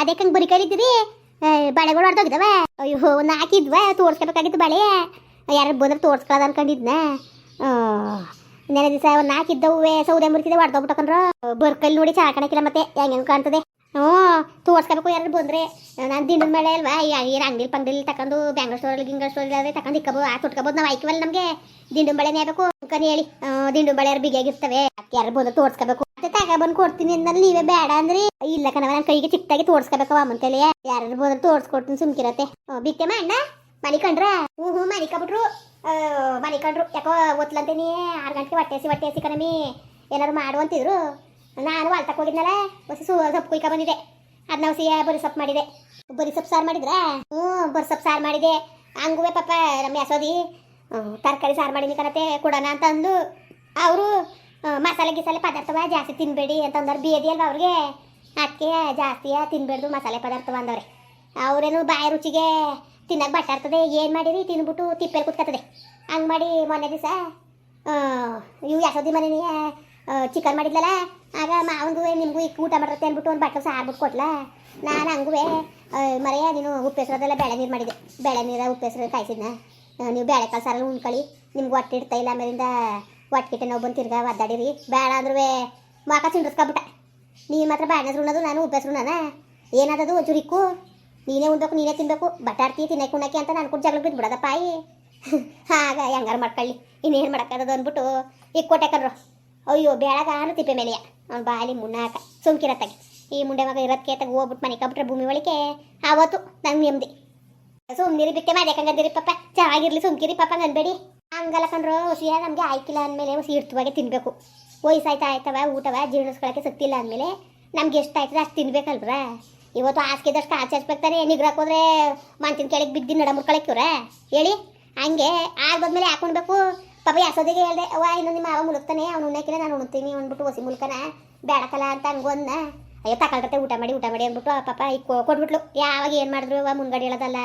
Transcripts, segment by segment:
ಅದಕ್ಕೆ ಬರಿ ಕಲಿತೀರಿ ಬಳೆಗಳು ಹೊಡೆದೋಗಿದವ ಅಯ್ಯೋ, ಒಂದು ಹಾಕಿದ್ವ, ತೋರಿಸ್ಕೋಬೇಕಾಗಿತ್ತು ಬಳೆ. ಯಾರು ಬಂದ್ರೆ ತೋರ್ಸ್ಕೊಳ್ಳೋದು ಅನ್ಕೊಂಡಿದ್ನ. ನೆನೆ ದಿವಸ ಒಂದು ಹಾಕಿದ್ದವು, ಸೌದೆ ಮುರಿತಿದೆ ಹೊಡೆದೋಗ್ಬಿಟ್ಟಕಂದ್ರ ಬರ್ಕಲ್ಲಿ ನೋಡಿ ಚಾಕಣಕ್ಕಿಲ್ಲ ಮತ್ತೆ ಹೆಂಗೆ ಹೆಂಗೆ ಕಾಣ್ತದೆ. ಹ್ಞೂ, ತೋರ್ಸ್ಕೋಬೇಕು ಯಾರು ಬಂದ್ರೆ. ನಾನು ದಿನದ ಮೇಲೆ ಅಲ್ವಾ, ಈ ಅಂಗಡಿ ಪಂಗಡಿಲಿ ತಕೊಂಡು, ಬ್ಯಾಂಗ್ಳೂರ್ ಸ್ಟೋರಲ್ಲಿ ಗಿಂಗ್ಳೂರ್ ಸ್ಟೋರ್ ಇಲ್ಲದೆ ತಕೊಂಡು ಇಕ್ಕಬೋದು ಆ ತುಟ್ಕೋಬೋದು, ನಾವು ಆಯ್ಕವಲ್ಲ ನಮಗೆ. ದಿಂಡು ಬಳೆನೇ ಬೇಕು ಅನ್ಕೊಂಡು ಹೇಳಿ ದಿಂಡು ಬಳೆ ಯಾರು ಬಿಗಿಯಾಗಿರ್ತವೆ. ಯಾರು ಬಂದು ತೋರ್ಸ್ಕೋಬೇಕು. ಮತ್ತೆ ಬಂದ್ ಕೊಡ್ತೀನಿ ನೀವೇ ಬೇಡ ಅಂದ್ರಿ. ಇಲ್ಲ ಕಣವ ನನ್ನ ಕೈಗೆ ಚಿಕ್ಕದಾಗಿ ತೋರ್ಸ್ಕೋಬೇಕು ಅಮ್ಮನ ಕೈಲಿ. ಯಾರು ಬಂದ್ರೆ ತೋರ್ಸ್ಕೊಡ್ತೀನಿ ಸುಮ್ಕಿರತ್ತೆ. ಬಿಕ್ಕೆ ಅಣ್ಣ ಮಲಿಕಂಡ್ರ ಹ್ಞೂ ಹ್ಞೂ ಮಲಿಕಬಿಟ್ರು ಮಲಿಕಂಡ್ರು ಯಾಕೋ ಓದ್ಲಂತೀನಿ ಆರು ಗಂಟೆಗೆ ಹೊಟ್ಟೆಸಿ ಹಸಿ ಹೊಟ್ಟೆ ಹಸಿ ಕಣಮಿ ಏನಾದ್ರು ಮಾಡು ಅಂತಿದ್ರು. ನಾನು ಹೊಲ್ತಕ್ಕೆ ಹೋಗಿದ್ನಲ್ಲ, ಹೊಸ ಸೊಪ್ಪು ಕುಯ್ಕ ಬಂದಿದೆ ಅದನ್ನ ಹೊಸಿ ಬರೀ ಸೊಪ್ಪು ಮಾಡಿದೆ. ಬರಿ ಸೊಪ್ಪು ಸಾರು ಮಾಡಿದ್ರಾ? ಹ್ಞೂ, ಬರಿ ಸೊಪ್ಪು ಸಾರು ಮಾಡಿದೆ. ಹಂಗುವೆ ಪಾಪ ನಮ್ಮ ಯಸೋದಿ ತರಕಾರಿ ಸಾರು ಮಾಡೀನಿ ಕಣತೆ ಕೊಡೋಣ ಅಂತ ಅಂದು ಅವರು ಮಸಾಲೆ ಗಿಸಾಲೆ ಪದಾರ್ಥವ ಜಾಸ್ತಿ ತಿನ್ಬೇಡಿ ಅಂತಂದ್ರೆ ಬೇದಿ ಅಲ್ವಾ ಅವ್ರಿಗೆ? ಅದಕ್ಕೆ ಜಾಸ್ತಿಯ ತಿನ್ಬೇಡ್ದು ಮಸಾಲೆ ಪದಾರ್ಥವ ಅಂದವ್ರೆ. ಅವ್ರೇನು ಬಾಯಿ ರುಚಿಗೆ ತಿನ್ನಕ್ಕೆ ಬಟ್ಟಾರ್ತದೆ ಏನು ಮಾಡಿರಿ? ತಿನ್ಬಿಟ್ಟು ತಿಪ್ಪೆಲಿ ಕುತ್ಕತ್ತದೆ ಹಂಗೆ ಮಾಡಿ ಮೊನ್ನೆ ದಿವಸ ಇವು ಯಶೋದಿ ಮನೇನಿ ಚಿಕನ್ ಮಾಡಿದ್ಲಲ್ಲ? ಆಗ ಮಾವನಿಗೂ ನಿಮಗೂ ಈಗ ಊಟ ಮಾಡಿರುತ್ತೆ ಅಂದ್ಬಿಟ್ಟು ಒಂದು ಬಟ್ಟಲು ಸಾರ್ಬಿಟ್ಟು ಕೊಟ್ಲ. ನಾನು ಹಂಗುವೆ ಮರೆಯ ನೀನು ಉಪ್ಪೆಸರದೆಲ್ಲ ಬೇಳೆ ನೀರು ಮಾಡಿದೆ. ಬೇಳೆ ನೀರ ಉಪ್ಪೆಸರು ಕಾಯಿಸಿದ್ನ. ನೀವು ಬೇಳೆ ಕಾಳು ಸಾರಲ್ಲಿ ಉಣ್ಕೊಳ್ಳಿ ನಿಮ್ಗೆ ಹೊಟ್ಟೆ ಇಲ್ಲ ಆಮೇಲಿಂದ ಹೊಟ್ಟೆ ನೋವು ಬಂದು ತಿರ್ಗಾ ಒದ್ದಾಡಿರಿ. ಬೇಡ ಅಂದ್ರೂ ಮಾಕ ಚಿಂಡಿಸ್ಕೊಬಿಟ್ಟೆ ನೀನು ಮಾತ್ರ ಬಾಣಸ್ ಉಣ್ಣೋದು ನಾನು ಉಪ್ಪೆಸರು ನಾನು ಏನಾದದು ಒಂಚೂರು ಇಕ್ಕು ನೀನೇ ಉಣ್ಬೇಕು, ನೀನೇ ತಿನ್ಬೇಕು. ಬಟಾಡ್ತಿ ತಿನ್ನಕ್ಕೆ ಉಣ್ಣಕ್ಕೆ ಅಂತ ನಾನು ಕೂಡ ಜಗಳ ಬಿದ್ಬಿಡೋದಪ್ಪ ಆಯಿ ಆಗ ಹೆಂಗಾರ ಮಾಡ್ಕೊಳ್ಳಿ. ಇನ್ನೇನು ಮಾಡಕ್ಕದ ಅಂದ್ಬಿಟ್ಟು ಈಗ ಕೊಟ್ಟೆ ಕಣ್ರು ಅಯ್ಯೋ ಬೆಳಗಾನು ತಿಪ್ಪೆ ಮೇಲೆಯ ಅವ್ನು ಬಾಲಿ ಮುನ್ನಾಕ ಸುಮ್ಕಿರತ್ತಾಗಿ ಈ ಮುಂಡೆ ಮಗ ಇರೋದಕ್ಕೆ ತಗ ಹೋಗ್ಬಿಟ್ಟು ಮನೆ ಕಬ್ಬಿಟ್ರೆ ಭೂಮಿ ಒಳಗೆ ಆವತ್ತು ನಂಗೆ ನೆಮ್ಮದಿ ಸುಮ್ನಿರಿ, ಬಿಟ್ಟೆ ಮಾಡ್ಯಾಕಂಗದಿರಿ ಪಾಪ. ಚೆನ್ನಾಗಿರ್ಲಿ ಸುಮ್ಕಿರಿ ಪಾಪ ಅನ್ಬೇಡಿ ಹಂಗಲ್ಲ ಕಣ್ರು ನಮಗೆ ಆಯ್ಕಿಲ್ಲ ಅಂದಮೇಲೆ ಹುಸಿ ಇಡ್ತವಾಗೆ ತಿನ್ನಬೇಕು ವಯಸ್ಸಾಯ್ತಾ ಆಯ್ತವ, ಊಟವ, ಜೀರ್ಣಿಸ್ಕೊಳಕ್ಕೆ ಶಕ್ತಿ ಇಲ್ಲ ಅಂದಮೇಲೆ ನಮ್ಗೆ ಎಷ್ಟು ಆಯ್ತದೆ ಅಷ್ಟು ತಿನ್ಬೇಕಲ್ರ ಇವತ್ತು ಹಾಸಿಗೆದಷ್ಟು ಆಚೆ ಹಚ್ಬೇಕಾರೆ ನಿಗ್ರಕ್ಕೆ ಹೋದ್ರೆ ಮಂತಿನ ಕೆಳಗೆ ಬಿದ್ದು ನಡ ಮುರ್ಕೊಳಕ್ಕಿವ್ರ ಹೇಳಿ? ಹಂಗೆ ಆಗೋದ್ಮೇಲೆ ಹಾಕೊಂಡ್ಬೇಕು. ಪಾಪ ಯಾಸೋದಿಗೆ ಹೇಳಿದೆ ಅವ ಇನ್ನು ನಿಮ್ಮ ಅವ ಮುಳುಗ್ತಾನೆ, ಅವ್ನು ಉಣ್ಣಕ್ಕಿಲ್ಲ ನಾನು ಉಣ್ತೀನಿ ಅಂದ್ಬಿಟ್ಟು ಹೊಸಿ ಮುಲ್ಕನ ಬೇಡಕಲ್ಲ ಅಂತ ಹಂಗೊಂದ ಅಯ್ಯೋ ತಕೊಳ್ತೈತೆ ಊಟ ಮಾಡಿ ಊಟ ಮಾಡಿ ಅಂದ್ಬಿಟ್ಟು ಪಾಪ ಈಗ ಕೊಟ್ಬಿಟ್ಲು. ಯಾವಾಗ ಏನು ಮಾಡಿದ್ರು ಅವ ಮುಂಗಡೆ ಹೇಳೋದಲ್ಲ.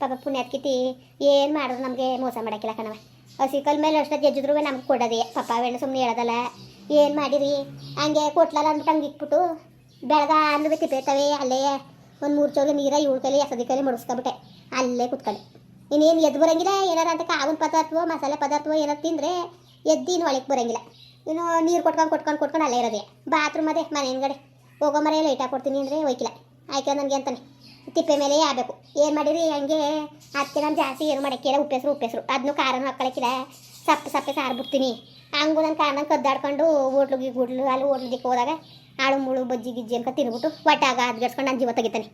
ಪಾಪ ಪುಣ್ಯ ಹತ್ಕಿತಿ ಏನು ಮಾಡಿದ್ರು ನಮಗೆ ಮೋಸ ಮಾಡೋಕ್ಕಿಲ್ಲ ಕಣವ ಹಸಿ ಕಲ್ ಮೇಲೆ ಅಷ್ಟೇ ಜಜ್ಜಿದ್ರು ನಮ್ಗೆ ಕೊಡದೆ. ಪಾಪ ಅವೇನು ಸುಮ್ಮನೆ ಹೇಳದಲ್ಲ, ಏನು ಮಾಡಿರಿ? ಹಂಗೆ ಕೊಟ್ಲಲ್ಲ ಅಂದ್ಬಿಟ್ಟು ಹಂಗೆ ಇಟ್ಬಿಟ್ಟು ಬೆಳಗ ಅನ್ನದ ತಿಪ್ಪೇತವೆ ಅಲ್ಲೇ ಒಂದು ಮೂರು ಚೌಲಿ ನೀರ ಇವಳ ಕೈಲಿ, ಎಸದಿ ಕೈಲಿ ಮುಡಿಸ್ಕೊಬಿಟ್ಟೆ ಅಲ್ಲೇ ಕುತ್ಕೊಂಡೆ. ಇನ್ನೇನು ಎದ್ದು ಬರಂಗಿಲ್ಲ. ಏನಾರ ಅಂತ ಕಾವಿನ ಪದಾರ್ಥವೋ, ಮಸಾಲೆ ಪದಾರ್ಥವೋ ಏನಾರು ತಿಂದರೆ ಇನ್ನು ಒಳಗೆ ಬರಂಗಿಲ್ಲ. ಇನ್ನು ನೀರು ಕೊಟ್ಕೊಂಡು ಕೊಟ್ಕೊಂಡು ಕೊಟ್ಕೊಂಡು ಅಲ್ಲೇ ಇರೋದೇ. ಬಾತ್ರೂಮ್ ಅದೇ, ಮನೆ ಹಿಂಗಡೆ ಹೋಗೋ ಮರೆ ಲೈಟ್ ಹಾಕೊಡ್ತೀನಿ ಅಂದರೆ ಒಯ್ಕಿಲ್ಲ ಆಯ್ಕೆ ನನಗೆ ಅಂತಾನೆ. ತಿಪ್ಪೆ ಮೇಲೆ ಆಗಬೇಕು ಏನು ಮಾಡಿರಿ ಹಂಗೆ ಅದಕ್ಕೆ ನಾನು ಜಾಸ್ತಿ ಏನು ಮಾಡೋಕ್ಕಿಲ್ಲ, ಉಪ್ಪೆಸರು ಉಪ್ಪೆಸರು. ಅದನ್ನು ಖಾರನೂ ಹಾಕೊಳಕ್ಕಿಲ್ಲ ಸಪ್ಪೆ ಸಪ್ಪೆ ಸಾರು ಬಿಡ್ತೀನಿ. ಹಂಗು ನನ್ನ ಕಾರಣ ಕದ್ದಾಡ್ಕೊಂಡು ಹೋಟ್ಲಿಗೆ ಗುಡ್ಲು ಅಲ್ಲಿ ಹೋಟ್ಲಿಗೆ ಹೋದಾಗ ಆಳು, ಮುಳು, ಬಜ್ಜಿ, ಗಿಜ್ಜಿ ಅಂತ ತಿನ್ಬಿಟ್ಟು ಒಟ್ಟಾಗ ಅದ್ಗಡ್ಸ್ಕೊಂಡು ನಾನು ಜೀವ ತೆಗಿತಾನೆ.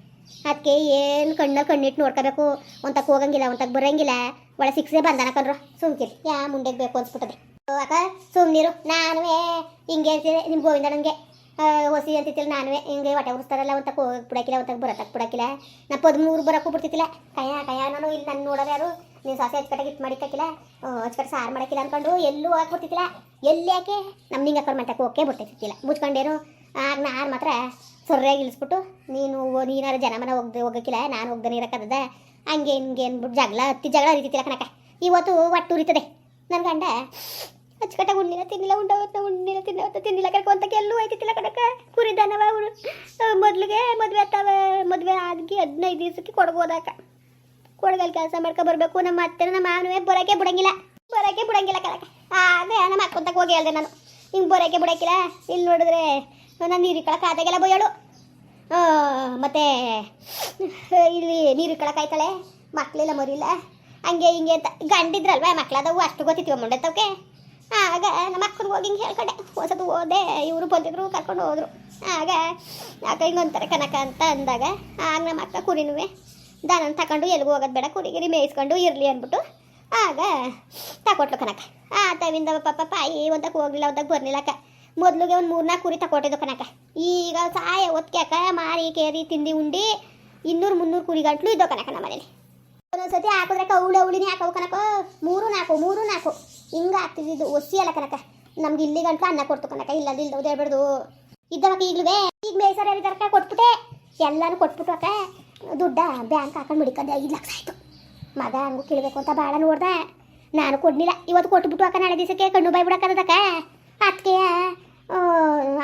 ಅದಕ್ಕೆ ಏನು ಕಣ್ಣ ಕಣ್ಣಿಟ್ಟು ನೋಡ್ಕೋಬೇಕು. ಒಂತಕ್ಕೆ ಹೋಗಂಗಿಲ್ಲ ಒಂತಕ್ಕೆ ಬರಂಗಿಲ್ಲ. ಒಳ ಸಿಕ್ಸೇ ಬಂದಾನ ಕಣ್ರು. ಸುಮ್ಕಿರಿ. ಯಾ ಮುಂಡೆಗೆ ಬೇಕು ಅನ್ಸ್ಬಿಟ್ಟದೆ. ಅಕ್ಕ ಸುಮ್ಮನಿರು ನಾನು ಹಿಂಗೆ ನಿಮ್ಮ ಗೋವಿಂದ ನನಗೆ ಹೊಸಿ ಅಂತಿತ್ತಿಲ್ಲ ನಾನು ಹಿಂಗೆ ಹೊಟ್ಟೆ ಉರಿಸ್ತಾರಲ್ಲ ಹೋಗಕ್ಕೆ ಬಿಡಕ್ಕಿಲ್ಲ ಒಂತಕ್ಕೆ ಬರತ್ತಕ್ಕೆ ಬಿಡಕ್ಕಿಲ್ಲ. ನಾ ಪದ್ಮೂರು ಬರೋಕ್ಕೂ ಬಿಡ್ತಿತ್ತಿಲ್ಲ ಕಯ ಕಯ ನಾನು ಇಲ್ಲಿ ನನ್ನ ನೋಡೋರು ಯಾರು? ನೀನು ಸಾಸೆ ಹಚ್ಕಟ್ಟಾಗಿ ಇಟ್ಟು ಮಾಡಿಕ್ಕಿಲ್ಲ ಹಚ್ಕಟ್ಟು ಸಾರು ಮಾಡಕ್ಕಿಲ್ಲ ಅನ್ಕೊಂಡು ಎಲ್ಲೂ ಹೋಗ್ಬಿಡ್ತಿತ್ತಿಲ್ಲ ಎಲ್ಲಿ ಯಾಕೆ? ನಮ್ಮ ನಿಂಗೆ ಅಕ್ಕರ್ ಮಟ್ಟಕ್ಕೆ ಓಕೆ ಬಿಡ್ತಿತ್ತಿಲ್ಲ. ಮುಚ್ಕೊಂಡೇನು? ಆಗ ನಾನು ಮಾತ್ರ ಸೊರ್ರೆಯಾಗಿ ಇಳಿಸ್ಬಿಟ್ಟು ನೀನು ನೀನಾರ ಜನ ಮನೆ ಹೋಗ್ದೆ, ಹೋಗಕ್ಕಿಲ್ಲ, ನಾನು ಹೋಗ್ದೆ ಇರಕ್ಕದ ಹಂಗೆ ಹಿಂಗೆ ಅಂದ್ಬಿಟ್ಟು ಜಗಳ ಹತ್ತಿ ಜಗಳ ಹರಿತಿತ್ತಿಲ್ಲ ಕಣಕ ಇವತ್ತು ಒಟ್ಟು ಉರಿತದೆ. ನನ್ನ ಗಂಡ ಅಚ್ಚುಕಟ್ಟಾಗಿ ಉಣ್ಣಿಲ್ಲ ತಿನ್ನಿಲ್ಲ ಉಂಡವತ್ತ ಉಣ್ಣಿಲ್ಲ ತಿನ್ನವತ್ತ ತಿನ್ನಿಲ್ಲ ಕಡಕ ಅಂತ ಎಲ್ಲೂ ಆಯ್ತಿಲ್ಲ ಕಡಕ ಕುರಿದನವ ಅವಳು ಮೊದಲಿಗೆ ಮದುವೆ ಆಗ್ತಾವೆ ಮದುವೆ ಆದ್ಗಿ ಹದಿನೈದು ದಿವಸಕ್ಕೆ ಕೊಡ್ಬೋದಾಕ. ಕೊಡಗಲ್ ಕೆಲಸ ಮಾಡ್ಕೊ ಬರಬೇಕು, ನಮ್ಮ ಅತ್ತೆ ನಮ್ಮ ಮಾನುವೆ ಬರೋಕೆ ಬಿಡಂಗಿಲ್ಲ. ಬರೋಕೆ ಬಿಡಂಗಿಲ್ಲ ಕಡಕ ಅದೇ ನಮ್ಮ ಅಕ್ಕಂತಕ್ಕೆ ಹೋಗಿ ಹೇಳ್ದೆ ನಾನು. ಹಿಂಗೆ ಬರೋಕೆ ಬಿಡಕ್ಕಿಲ್ಲ. ಇಲ್ಲಿ ನೋಡಿದ್ರೆ ನಾನು ನೀರು ಕಳಕ ಆದಾಗೆಲ್ಲ ಬೋಯಳು ಮತ್ತೆ, ಇಲ್ಲಿ ನೀರು ಇಕ್ಕಳಕ್ಕಾಯ್ತಾಳೆ ಮಕ್ಕಳೆಲ್ಲ ಮರಿಲ್ಲ. ಹಂಗೆ ಹಿಂಗೆ ಅಂತ. ಗಂಡಿದ್ರಲ್ವ ಮಕ್ಳದವು, ಅಷ್ಟು ಗೊತ್ತಿತ್ತೀವ ಮುಂಡತ್ತವಕ್ಕೆ ಆಗ ನಮ್ಮ ಅಕ್ಕನಿಗೆ ಹೋಗಿ ಹಿಂಗೆ ಹೇಳ್ಕೊಂಡೆ. ಹೊಸದು ಹೋದೆ, ಇವರು ಬಂದಿದ್ರು, ಕರ್ಕೊಂಡು ಹೋದ್ರು. ಆಗ ಅಕ್ಕ ಹಿಂಗೊಂತಾರೆ ಕನಕ ಅಂತ ಅಂದಾಗ, ಆಗ ನಮ್ಮ ಅಕ್ಕ ಕುರಿನುವೆ ದನ ತಗೊಂಡು ಎಲ್ಲಿಗೂ ಹೋಗೋದು ಬೇಡ ಕುರಿಗಿರಿ ಮೇಯಿಸ್ಕೊಂಡು ಇರಲಿ ಅಂದ್ಬಿಟ್ಟು, ಆಗ ತಕೊಟ್ಲು ಕನಕ. ಆ ತವಿಂದ ಪಾಪ ಪಾಯಿ ಒಂದಕ್ಕೆ ಹೋಗ್ಲಿಲ್ಲ ಒಂದಕ್ಕೆ ಬರ್ಲಿಲ್ಲಕ್ಕ ಮೊದಲಿಗೆ ಒಂದು ಮೂರ್ನಾಲ್ಕು ಕುರಿ ತಕೊಟ್ಟಿದ್ದು ಕನಕ. ಈಗ ಸಾಯ ಒತ್ಕ್ಯಾಕ ಮಾರಿ, ಕೇರಿ, ತಿಂಡಿ, ಉಂಡಿ, ಇನ್ನೂರು ಮುನ್ನೂರು ಕುರಿ ಗಂಟ್ಲು ಇದ್ದವು ಕನಕ ನಮ್ಮ ಮನೇಲಿ. ಒಂದೊಂದ್ಸತಿ ಹಾಕಿದ್ರೆ ಕೌಳ ಉಳಿನಿ ಹಾಕವು ಕನಕ ಮೂರು ನಾಲ್ಕು ಮೂರು ನಾಲ್ಕು. ಹಿಂಗೆ ಆಗ್ತಿದ್ದು ಒಸಿ ಅಲ್ಲ ಕನಕ ನಮ್ಗೆ ಇಲ್ಲಿ ಗಂಟ ಅನ್ನ ಕೊಡ್ತು ಕನಕ ಇಲ್ಲ ಇಲ್ದವ್ದು ಹೇಳ್ಬಿಡ್ದು. ಇದ್ದವಕ್ಕ ಈಗಲೂ ಈಗ ಬೇಸರ ತರಕ ಕೊಟ್ಬಿಟ್ಟೆ. ಎಲ್ಲಾನು ಕೊಟ್ಬಿಟ್ಟು ಅಕ್ಕ. ದುಡ್ಡ ಬ್ಯಾಂಕ್ ಹಾಕೊಂಡು ಮುಡಿಕಂದೆ ಐದು ಲಕ್ಷ ಆಯ್ತು. ಮಗ ಹಂಗೂ ಕೇಳಬೇಕು ಅಂತ ಭಾಳ ನೋಡ್ದೆ. ನಾನು ಕೊಡ್ಲಿಲ್ಲ. ಇವತ್ತು ಕೊಟ್ಬಿಟ್ಟು ಅಕ್ಕ ನಾಳೆ ದಿವಸಕ್ಕೆ. ಕಣ್ಣು ಬಾಯಿ ಬಿಡಕ್ಕದಕ್ಕ ಅದಕ್ಕೆ.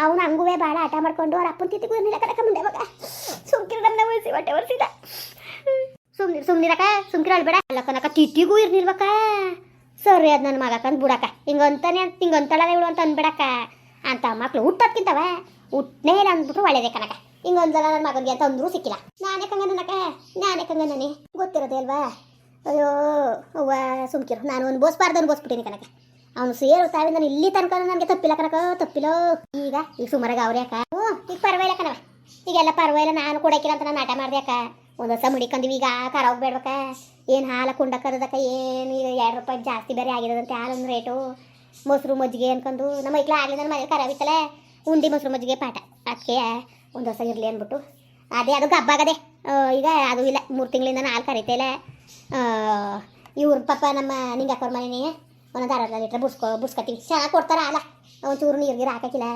ಅವನು ಹಂಗುವೆ ಭಾಳ ಆಟ ಮಾಡ್ಕೊಂಡು ಅವ್ರ ಅಪ್ಪನ ತಿತ್ತಿಗೂ ಇರಲಿಲ್ಲ ಕನಕ ಮುಂದೆ ಮಗ. ಸುಮ್ಕೆ ಹೊಟ್ಟೆ ಬರ್ಸಿದ ಸುಮ್ನಿರ್ ಸುಮ್ನಿರಕ ಸುಮ್ಕಿರ ಅಳ್ಬೇಡ ಅಲ್ಲ ಕನಕ ತಿಟ್ಟಿಗೂ ಇರ್ನಿಲ್ವಕ್ಕ. ಸರಿ ಅದು ನನ್ನ ಮಗ ಕಂದ್ ಬಿಡಕ್ಕ. ಹಿಂಗಂತಾನೆ ಅಂತ ಹಿಂಗಂತಾಳೆ ಇವಳು ಅಂತ ಅನ್ಬಿಡಕ್ಕ. ಅಂತ ಮಕ್ಳು ಹುಟ್ಟೋದ್ಕಿಂತವ ಹುಟ್ಟನೇ ಇಲ್ಲ ಅಂದ್ಬಿಟ್ರು ಒಳ್ಳೇದೇ ಕನಕ ಹಿಂಗೊಂದಲ್ಲ ನನ್ನ ಮಗನಿಗೆ ಅಂತ ಅಂದ್ರೂ ಸಿಕ್ಕಿಲ್ಲ. ನಾನೇ ಕಂಗ ನನಕ ನಾನೇ ಕಂಗ ನಾನೇ ಗೊತ್ತಿರೋದೇ ಅಲ್ವಾ? ಅಯ್ಯೋ, ಅವ್ವ ಸುಮ್ಕಿರು. ನಾನು ಅನ್ಬೋಸ್ಬಾರ್ದು ಅನ್ಬೋಸ್ಬಿಟ್ಟಿನಿ ಕನಕ ಅವನು ಸೇರು ತಾಳಿ ನಾನು ಇಲ್ಲಿ ತನಕ ನನಗೆ ತಪ್ಪಿಲ್ಲ ಕನಕ ತಪ್ಪಿಲ್ಲ ಈಗ ಈಗ ಸುಮಾರಾಗ ಅವ್ರೆ ಅಕ್ಕ. ಹ್ಞೂ ಈಗ ಪರವಾಗಿಲ್ಲ ಕಣವ. ಈಗೆಲ್ಲ ಪರವಾಗಿಲ್ಲ. ನಾನು ಕೊಡಕ್ಕಿಲ್ಲ ಅಂತ ನಾನು ಆಟ ಮಾಡ್ದೆ ಅಕ್ಕ. ಒಂದು ಹೊಸ ಮುಡಿಕೊಂದಿವಿ ಈಗ ಖಾರ ಹೋಗ್ಬೇಡ್ಬೇಕ ಏನು ಹಾಲು ಕುಂಡ ಕರದಕ್ಕ ಏನು? ಈಗ ಎರಡು ರೂಪಾಯಿ ಜಾಸ್ತಿ ಬೇರೆ ಆಗಿರೋದಂತೆ ಹಾಲೊಂದು ರೇಟು ಮೊಸರು ಮಜ್ಜಿಗೆ ಅನ್ಕೊಂಡು ನಮ್ಮ ಮೈಕ್ಳು ಆಗಲಿ ನನ್ನ ಮನೇಲಿ ಖರಾಬಿತ್ತಲ್ಲ ಉಂಡಿ ಮೊಸರು ಮಜ್ಜಿಗೆ ಪಾಠ. ಅದಕ್ಕೆ ಒಂದು ವರ್ಷ ಇರಲಿ ಅಂದ್ಬಿಟ್ಟು ಅದೇ, ಅದು ಗಬ್ಬಾಗದೆ ಈಗ ಅದು ಇಲ್ಲ. ಮೂರು ತಿಂಗಳಿಂದ ಹಾಲು ಕರಿತೇಲೆ. ಇವ್ರ ಪಾಪ ನಮ್ಮ ನಿಂಗೆ ಹಾಕೋರ್ ಮನೆನೇ ಒಂದೊಂದು ಅರ್ಧ ಲೀಟ್ರ್ ಬುಸ್ಕೊ ಬುಸ್ಕತ್ತಿ ಚೆನ್ನಾಗಿ ಕೊಡ್ತಾರ ಒಂದು ಒಂಚೂರು ನೀರು ಗೀರು ಹಾಕಿಲ್ಲ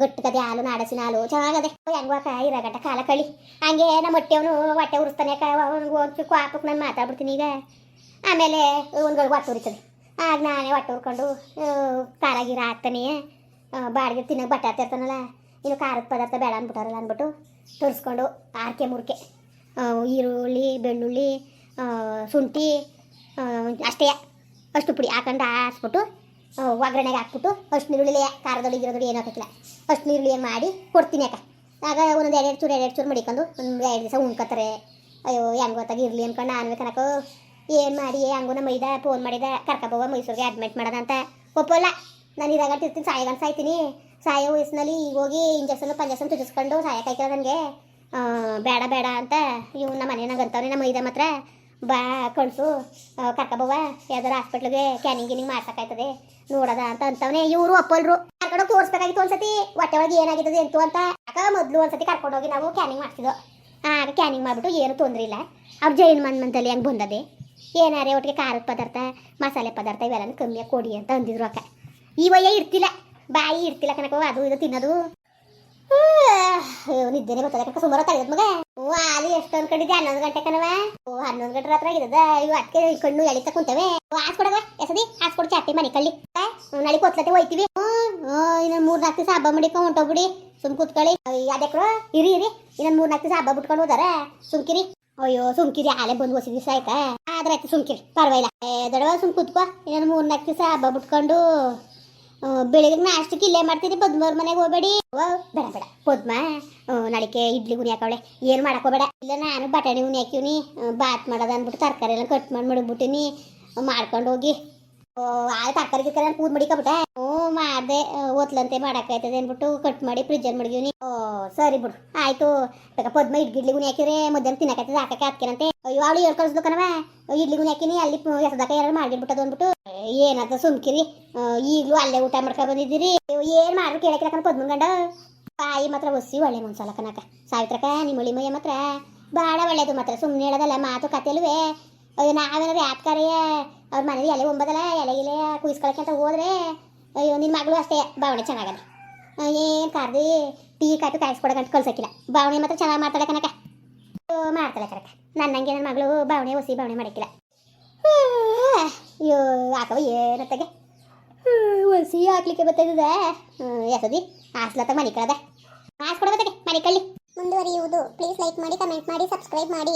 ಗಟ್ಟಿಗದೆ ಹಾಲು ನಾಡಸಿನ ಹಾಲು ಚೆನ್ನಾಗದೆ ಹೆಂಗ್ವಾಕ ಇರಗಟ್ಟ ಕಾಲ ಕಳಿ. ಹಂಗೆ ನಮ್ಮ ಹೊಟ್ಟೆವನು ಹೊಟ್ಟೆ ಉರಿಸ್ತಾನೆ. ಅವ್ನಿಗೆ ಒಂದು ಕ್ವಾಪಕ್ಕೆ ನಾನು ಮಾತಾಡ್ಬಿಡ್ತೀನಿ ಈಗ. ಆಮೇಲೆ ಒಂದು ಹೊಟ್ಟೆ ಉರಿತದೆ. ಆಗ ನಾನೇ ಹೊಟ್ಟೆ ಉರ್ಕೊಂಡು ಖಾರ ಗೀರ ಹಾಕ್ತಾನೆ. ಬಾಡಿಗೆ ತಿನ್ನೋಕೆ ಬಟ್ಟೆ ಹಾಕ್ತಿರ್ತಾನಲ್ಲ ಇನ್ನು ಖಾರದ ಪದಾರ್ಥ ಬೇಡ ಅಂದ್ಬಿಟ್ಟಾರಲ್ಲ ಅಂದ್ಬಿಟ್ಟು ತೋರಿಸ್ಕೊಂಡು ಆರ್ಕೆ ಮುರ್ಕೆ. ಈರುಳ್ಳಿ, ಬೆಳ್ಳುಳ್ಳಿ ಶುಂಠಿ ಅಷ್ಟೇ. ಅಷ್ಟು ಪುಡಿ ಹಾಕೊಂಡು ಹಾಸ್ಬಿಟ್ಟು ಒಗ್ಗರಣೆಗೆ ಹಾಕ್ಬಿಟ್ಟು, ಅಷ್ಟು ನೀರುಳ್ಳಿ ಖಾರದೊಳಗೆ ಇರೋದೊಳಗೆ ಏನು ಹಾಕಿಲ್ಲ ಅಷ್ಟು ನೀರುಳ್ಳಿ ಮಾಡಿ ಕೊಡ್ತೀನಿ ಅಕ್ಕ. ಆಗ ಒಂದೊಂದು ಎರಡು ಚೂರು ಎರಡು ಚೂರು ಮಡಿಕೊಂಡು ಒಂದು ಎರಡು ದಿವಸ ಉಣ್ಕೋತಾರೆ. ಅಯ್ಯೋ, ಹೆಂಗ್ ಗೊತ್ತಾಗಿ ಇರಲಿ ಅನ್ಕೊಂಡು ನಾನು ಕನಕ ಏನು ಮಾಡಿ, ಹಂಗೂ ನಮ್ಮ ಮೈದ ಫೋನ್ ಮಾಡಿದ ಕರ್ಕೊಬೋವ ಮೈಸೂರಿಗೆ ಅಡ್ಮಿಟ್ ಮಾಡೋದ ಅಂತ. ಒಪ್ಪಲ್ಲ. ನಾನು ಇದಾಗ ಇರ್ತೀನಿ ಸಾಯಗಂಟ ಸಾಯ್ತೀನಿ. ಸಾಯೋ ವಯಸ್ಸಿನಲ್ಲಿ ಈಗ ಹೋಗಿ ಇಂಜೆಕ್ಷನ್ ಪಂಜೆಕ್ಷನ್ ತುಜಿಸ್ಕೊಂಡು ಸಾಯಕಾಯ್ತದ ನನಗೆ. ಬೇಡ ಬೇಡ ಅಂತ. ಇವ್ನ ನಮ್ಮ ಮನೆ ನಂಗಂತವ್ರೆ ನಮ್ಮ ಮೈದ ಮಾತ್ರ. ಬಾ ಕಳಿಸು ಕರ್ಕಬವ್ವ ಯಾವ್ದಾರ ಹಾಸ್ಪಿಟ್ಲಿಗೆ ಕ್ಯಾನಿಂಗ್ ಗಿನಿಂಗ್ ಮಾಡ್ಸಕ್ಕಾಯ್ತದೆ. ನೋಡದ ಅಂತ ಅಂತವನೇ ಇವರು ಅಪ್ಪಲ್ರು ಕರ್ಕೊಂಡು ತೋರಿಸ್ಬೇಕಾಗಿತ್ತು ಒಂದ್ಸತಿ. ಹೊಟ್ಟೆ ಒಳಗೆ ಏನಾಗಿದ್ದದೆ ಎಂತು ಅಂತ ಅಕ್ಕ ಮೊದಲು ಒಂದ್ಸತಿ ಕರ್ಕೊಂಡೋಗಿ ನಾವು ಕ್ಯಾನಿಂಗ್ ಮಾಡ್ಸಿದ್ವು ಆಗ ಕ್ಯಾನಿಂಗ್ ಮಾಡ್ಬಿಟ್ಟು ಏನು ತೊಂದರೆ ಇಲ್ಲ. ಅವ್ರು ಜೈನ್ ಮನ್ ಮಂತಲ್ಲಿ ಹೆಂಗೆ ಬಂದದೆ ಏನಾರೇ ಒಟ್ಟಿಗೆ ಖಾರದ ಪದಾರ್ಥ, ಮಸಾಲೆ ಪದಾರ್ಥ ಇವೆಲ್ಲ ಕಮ್ಮಿಯಾಗಿ ಕೊಡಿ ಅಂತ ಅಂದಿದ್ರು ಅಕ್ಕ. ಇವಯ್ಯ ಇರ್ತಿಲ್ಲ. ಬಾಯಿ ಇರ್ತಿಲ್ಲ ಕನಕ ಅದು ಇದು ತಿನ್ನೋದು. ನಿದ್ದೆನೆ ಗೊತ್ತಾಗ ಕನಕ ಸುಮಾರು ತಗದ್ ಮಗ. ಓ, ಅಲ್ಲಿ ಎಷ್ಟು ಅನ್ಕೊಂಡಿದ್ದೆ ಹನ್ನೊಂದು ಗಂಟೆ ಕಣವ ಓ, ಹನ್ನೊಂದು ಗಂಟೆ ಹತ್ರ ಆಗಿದ್ದದ ಇವು ಅದಕ್ಕೆ ಕಣ್ಣು ಎಳಿತ ಕುಂತವೆ. ಹಾಸ್ಕೊಡವ ಎಸದಿ? ಹಾಸ್ಕೊಡು ಚಾಟಿ ಮನೆ ಕಳ್ಳಿ. ನಾಳೆ ಕೊತ್ಲತೆ ಹೋಯ್ತೀವಿ. ಇನ್ನೊಂದು ಮೂರ್ ನಾಲ್ಕು ದಿವಸ ಹಬ್ಬ ಮಾಡಿಕೊಂಡು ಹೊಂಟೋಗ್ಬಿಡಿ. ಸುಮ್ ಕೂತ್ಕೊಳ್ಳಿ. ಅದಕ್ಕೆ ಇರಿ ಇರಿ. ಇನ್ನೊಂದು ಮೂರ್ ನಾಲ್ಕು ದಿವಸ ಹಬ್ಬ ಬಿಟ್ಕೊಂಡು ಹೋದಾರ. ಸುಮ್ಕಿರಿ. ಅಯ್ಯೋ, ಸುಮ್ಕಿರಿ. ಆಲೆ ಬಂದು ಹೊಸ ದಿವಸ ಆಯ್ತಾ? ಆದ್ರೆ ಆಯ್ತು ಸುಮ್ಕಿರಿ. ಪರವಾಗಿಲ್ಲ. ದೊಡವ ಸುಮ್ ಕೂತ್ಕೋ. ಇನ್ನೊಂದು ಮೂರ್ ನಾಲ್ಕು ದಿವಸ ಹಬ್ಬ ಬಿಟ್ಕೊಂಡು ಬೆಳಿಗ್ಗೆ ನಾಷ್ಟಕ್ಕೆ ಇಲ್ಲೇ ಮಾಡ್ತೀನಿ ಪದ್ಮವ್ರ ಮನೆಗೆ ಹೋಗ್ಬೇಡಿ. ಬೇಡ ಬೇಡ. ಪದ್ಮ ನಡಿಕೆ ಇಡ್ಲಿ ಗುಣಿ ಹಾಕವಳೆ ಏನು ಮಾಡಕೋಬೇಡ ಇಲ್ಲ, ನಾನು ಬಟಾಣಿ ಉನಿ ಹಾಕಿವ್ನಿ ಬಾತ್ ಮಾಡೋದ ಅಂದ್ಬಿಟ್ಟು ತರಕಾರಿ ಎಲ್ಲ ಕಟ್ ಮಾಡಿ ಮಡಗ್ಬಿಟ್ಟಿನಿ ಮಾಡ್ಕೊಂಡು ಹೋಗಿ. ಆ ತರಕಾರಿ ಗಿರ್ಕಾರಿ ಕೂದ್ ಮಡಿಕೊಬಿಟ್ಟೆ ಹ್ಞೂ, ಮಾಡಿದೆ. ಓತ್ಲಂತೆ ಮಾಡಕ್ಕಾಯ್ತದೆ ಅಂದ್ಬಿಟ್ಟು ಕಟ್ ಮಾಡಿ ಫ್ರಿಜ್ಜಲ್ಲಿ ಮಡಗಿವ್ನಿ. ಓ, ಸರಿ ಬಿಡು. ಆಯ್ತು. ಬೇಕ ಪದ್ಮ ಇಡ್ಲಿ ಗುಣಿ ಹಾಕಿದ್ರೆ ಮಧ್ಯಾಹ್ನ ತಿನ್ನಕತ್ತದ ಹಾಕಕ್ಕೆ ಹಾಕ್ಯನಂತೆ ಅಯ್ಯೋ, ಅವಳು ಹೇಳಿ ಕಳ್ಸ್ದು ಕಣವ ಇಡ್ಲಿ ಗುಣಿ ಹಾಕಿನಿ, ಅಲ್ಲಿ ಎಸದಕ ಎರಡು ಮಾಡಿಬಿಟ್ಟದು ಅಂದ್ಬಿಟ್ಟು. ಏನದ ಸುಮ್ಕಿರಿ. ಈಗಲೂ ಅಲ್ಲೇ ಊಟ ಮಾಡ್ಕೊ ಬಂದಿದ್ದೀರಿ. ಏನ್ ಮಾಡ್ರು ಕೇಳಕ್ಕೆ ಪದ್ಮನ್ ಗಂಡ. ಬಾಯಿ ಮಾತ್ರ ಒಸಿ ಒಳ್ಳೆ ಮನ್ಸಲ್ಲ ಕನಕ ಸಾವಿತ್ರಕ ನಿಮ್ಮ ಒಳಿ ಮಯ್ಯ ಮಾತ್ರ. ಭಾಳ ಒಳ್ಳೇದು ಮಾತ್ರ. ಸುಮ್ಮನೆ ಹೇಳೋದಲ್ಲ, ಮಾತು ಕತೆಲ್ವೇ ಅಯ್ಯೋ, ನಾವೇನಾದ್ರು ಯಾತ್ಕಾರಿಯ ಅವ್ರ ಮನೇಲಿ ಎಲೆ ಒಂಬದಲ್ಲ ಎಲೆ ಇಲೆ ಕುಯ್ಸ್ಕೊಳಕ್ಕೆ ಅಂತ ಹೋದ್ರೆ, ಅಯ್ಯೋ ನಿನ್ನ ಮಗಳು ಅಷ್ಟೇ, ಭಾವನೆ ಚೆನ್ನಾಗದೆ ಏನು ಕಾರ್ದಿ ಟೀ, ಕಾಫಿ ಕಾಯಿಸ್ಕೊಡಕಂತ ಕಳ್ಸಕ್ಕಿಲ್ಲ. ಭಾವನೆ ಮಾತ್ರ ಚೆನ್ನಾಗಿ ಮಾಡ್ತಾಳೆ ಕನಕ ಮಾಡ್ತಾಳೆ ಕನಕ ನನ್ನಂಗೆ ನನ್ನ ಮಗಳು ಭಾವನೆ ಹೊಸಿ ಭಾವನೆ ಮಾಡಕ್ಕಿಲ್ಲ. ಅಯ್ಯೋ ಯಾಕವ ಏನತ್ತಗೆ? ಹೊಸಿ ಹಾಕ್ಲಿಕ್ಕೆ ಬರ್ತದ ಎಸದಿ ಹಾಸ್ಲತ್ತ ಮನೆ ಕಳದ ಹಾಸ್ಕೊಡ್ಬೇಕಗೆ ಮನೆ ಕಳ್ಳಿ ಮುಂದುವರಿಯುವುದು. ಪ್ಲೀಸ್ ಲೈಕ್ ಮಾಡಿ ಕಮೆಂಟ್ ಮಾಡಿ ಸಬ್ಸ್ಕ್ರೈಬ್ ಮಾಡಿ.